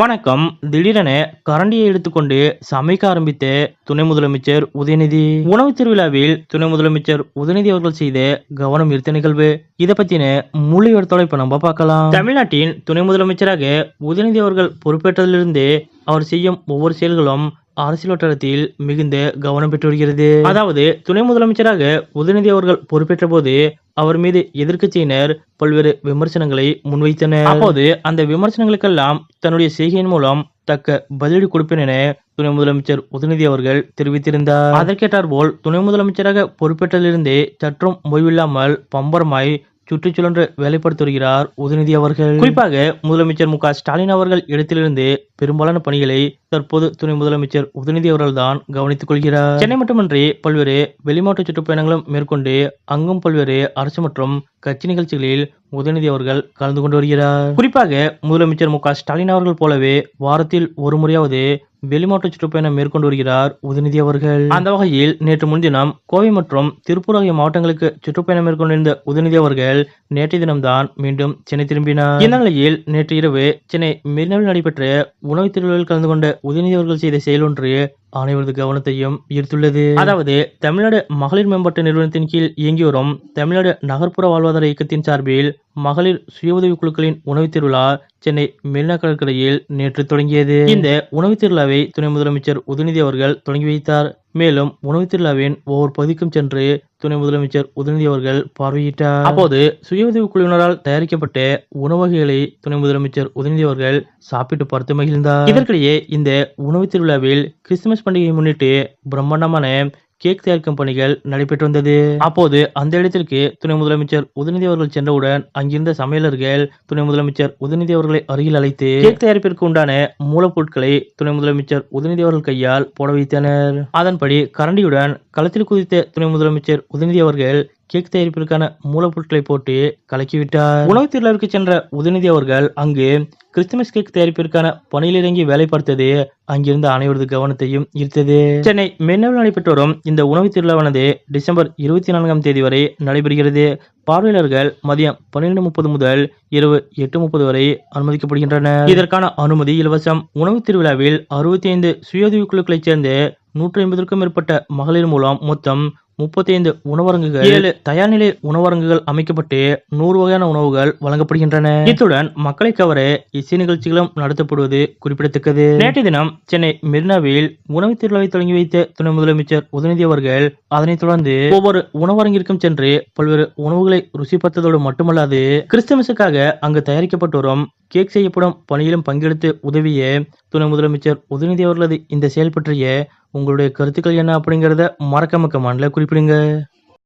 வணக்கம். திடீரென கரண்டியை எடுத்துக்கொண்டு சமைக்க ஆரம்பித்த துணை முதலமைச்சர் உதயநிதி. உணவு திருவிழாவில் துணை முதலமைச்சர் உதயநிதி அவர்கள் செய்த கவனம் ஈர்த்த நிகழ்வு. இதை பத்தின முழு இடத்தோட இப்ப நம்ம பார்க்கலாம். தமிழ்நாட்டின் துணை முதலமைச்சராக உதயநிதி அவர்கள் பொறுப்பேற்றதிலிருந்து அவர் செய்யும் ஒவ்வொரு செயல்களும் அரசியல் வட்டாரத்தில் மிகுந்த கவனம் பெற்று வருகிறது அதாவது துணை முதலமைச்சராக உதயநிதி அவர்கள் பொறுப்பேற்ற போது அவர் மீது எதிர்க்கட்சியினர் பல்வேறு விமர்சனங்களை முன்வைத்தனர். அப்போது அந்த விமர்சனங்களுக்கெல்லாம் தன்னுடைய செய்கையின் மூலம் தக்க பதிலடி கொடுப்பேன் என துணை முதலமைச்சர் உதயநிதி அவர்கள் தெரிவித்திருந்தார். அதற்கேற்றார் போல் துணை முதலமைச்சராக பொறுப்பேற்றதிலிருந்தே சற்றும் ஓய்வில்லாமல் பம்பரமாய் சுற்றுச்சூழன்று வேலைப்படுத்தி வருகிறார் உதயநிதி அவர்கள். குறிப்பாக முதலமைச்சர் மு ஸ்டாலின் அவர்கள் இடத்திலிருந்து பெரும்பாலான பணிகளை தற்போது துணை முதலமைச்சர் உதயநிதி அவர்கள் தான் கவனித்துக் கொள்கிறார். சென்னை மட்டுமின்றி பல்வேறு வெளிமாவட்ட சுற்றுப்பயணங்களும் மேற்கொண்டு அங்கும் பல்வேறு அரசு மற்றும் கட்சி நிகழ்ச்சிகளில் உதயநிதி அவர்கள் கலந்து கொண்டு வருகிறார். குறிப்பாக முதலமைச்சர் மு ஸ்டாலின் அவர்கள் போலவே வாரத்தில் ஒரு முறையாவது வெளிமாவட்ட சுற்றுப்பயணம் மேற்கொண்டு வருகிறார் உதயநிதி அவர்கள். அந்த வகையில் நேற்று முன்தினம் கோவை மற்றும் திருப்பூர் ஆகிய மாவட்டங்களுக்கு சுற்றுப்பயணம் மேற்கொண்டிருந்த உதயநிதி அவர்கள் நேற்றைய தினம்தான் மீண்டும் சென்னை திரும்பினார். இந்த நிலையில் நேற்று இரவு சென்னை மெரினாவில் நடைபெற்ற உணவு திருவிழாவில் கலந்து கொண்ட உதயநிதி அவர்கள் செய்த செயல் ஒன்று அனைவரது கவனத்தையும் ஈர்த்துள்ளது. அதாவது தமிழ்நாடு மகளிர் மேம்பாட்டு நிறுவனத்தின் கீழ் இயங்கி வரும் தமிழ்நாடு நகர்ப்புற வாழ்வாதார இயக்கத்தின் சார்பில் மகளிர் சுய உதவி குழுக்களின் உணவுத் திருவிழா சென்னை மெரினா கடற்கரையில் நேற்று தொடங்கியது. இந்த உணவு திருவிழாவை துணை முதலமைச்சர் உதயநிதி அவர்கள் தொடங்கி வைத்தார். மேலும் உணவு திருவிழாவின் ஒவ்வொரு பகுதிக்கும் சென்று துணை முதலமைச்சர் உதயநிதி அவர்கள் பார்வையிட்டார். அப்போது சுய உதவி குழுவினரால் தயாரிக்கப்பட்ட உணவு வகைகளை துணை முதலமைச்சர் உதயநிதி அவர்கள் சாப்பிட்டு பார்த்து மகிழ்ந்தார். இதற்கிடையே இந்த உணவு திருவிழாவில் கிறிஸ்துமஸ் பண்டிகையை முன்னிட்டு பிரம்மாண்டமான கேக் தயாரிக்கும் பணிகள் நடைபெற்று வந்தது. அப்போது அந்த இடத்திற்கு துணை முதலமைச்சர் உதயநிதி அவர்கள் சென்றவுடன் அங்கிருந்த சமையலர்கள் துணை முதலமைச்சர் உதயநிதி அவர்களை அருகில் அழைத்து கேக் தயாரிப்பிற்கு உண்டான மூலப்பொருட்களை துணை முதலமைச்சர் உதயநிதி அவர்கள் கையால் போட வைத்தனர். அதன்படி கரண்டியுடன் களத்தில் குதித்த துணை முதலமைச்சர் உதயநிதி அவர்கள் கேக் தயாரிப்பிற்கான மூலப்பொருட்களை போட்டு கலக்கிவிட்டார். உணவு திருவிழாவிற்கு சென்ற உதயநிதி அவர்கள் அங்கு கிறிஸ்துமஸ் கேக் தயாரிப்பிற்கான பணியில் இறங்கி வேலை பார்த்தது. அங்கிருந்த அனைவரது கவனத்தையும் ஈர்த்தது. சென்னை மென்னவில் நடைபெற்று வரும் இந்த உணவு திருவிழாவானது டிசம்பர் இருபத்தி நான்காம் தேதி வரை நடைபெறுகிறது. பார்வையாளர்கள் மதியம் பன்னிரண்டு முப்பது முதல் இரவு எட்டு முப்பது வரை அனுமதிக்கப்படுகின்றனர். இதற்கான அனுமதி இலவசம். உணவு திருவிழாவில் அறுபத்தி ஐந்து சுயோதவி குழுக்களைச் சேர்ந்து நூற்றி ஐம்பதற்கும் மேற்பட்ட மகளிர் மூலம் மொத்தம் முப்பத்தி ஐந்து உணவரங்குகள் ஏழு. தயார் நிலை உணவரங்குகள் அமைக்கப்பட்டு நூறு வகையான உணவுகள் வழங்கப்படுகின்றன. இத்துடன் மக்களை கவர இசை நிகழ்ச்சிகளும் நடத்தப்படுவது குறிப்பிடத்தக்கது. நேற்றைய தினம் சென்னை மெரினாவில் உணவு திருவிழாவை தொடங்கி வைத்த துணை முதலமைச்சர் உதயநிதி அவர்கள் அதனைத் தொடர்ந்து ஒவ்வொரு உணவரங்கிற்கும் சென்று பல்வேறு உணவுகளை ருசி பார்த்ததோடு மட்டுமல்லாது கிறிஸ்துமஸுக்காக அங்கு தயாரிக்கப்பட்டு வரும் கேக் செய்யப்படும் பணியிலும் பங்கெடுத்து உதவிய துணை முதலமைச்சர் உதயநிதி அவர்களது இந்த செயல் பற்றிய உங்களுடைய கருத்துக்கள் என்ன அப்படிங்கிறத மறக்காம கமெண்ட்ல குறிப்பிடுங்க.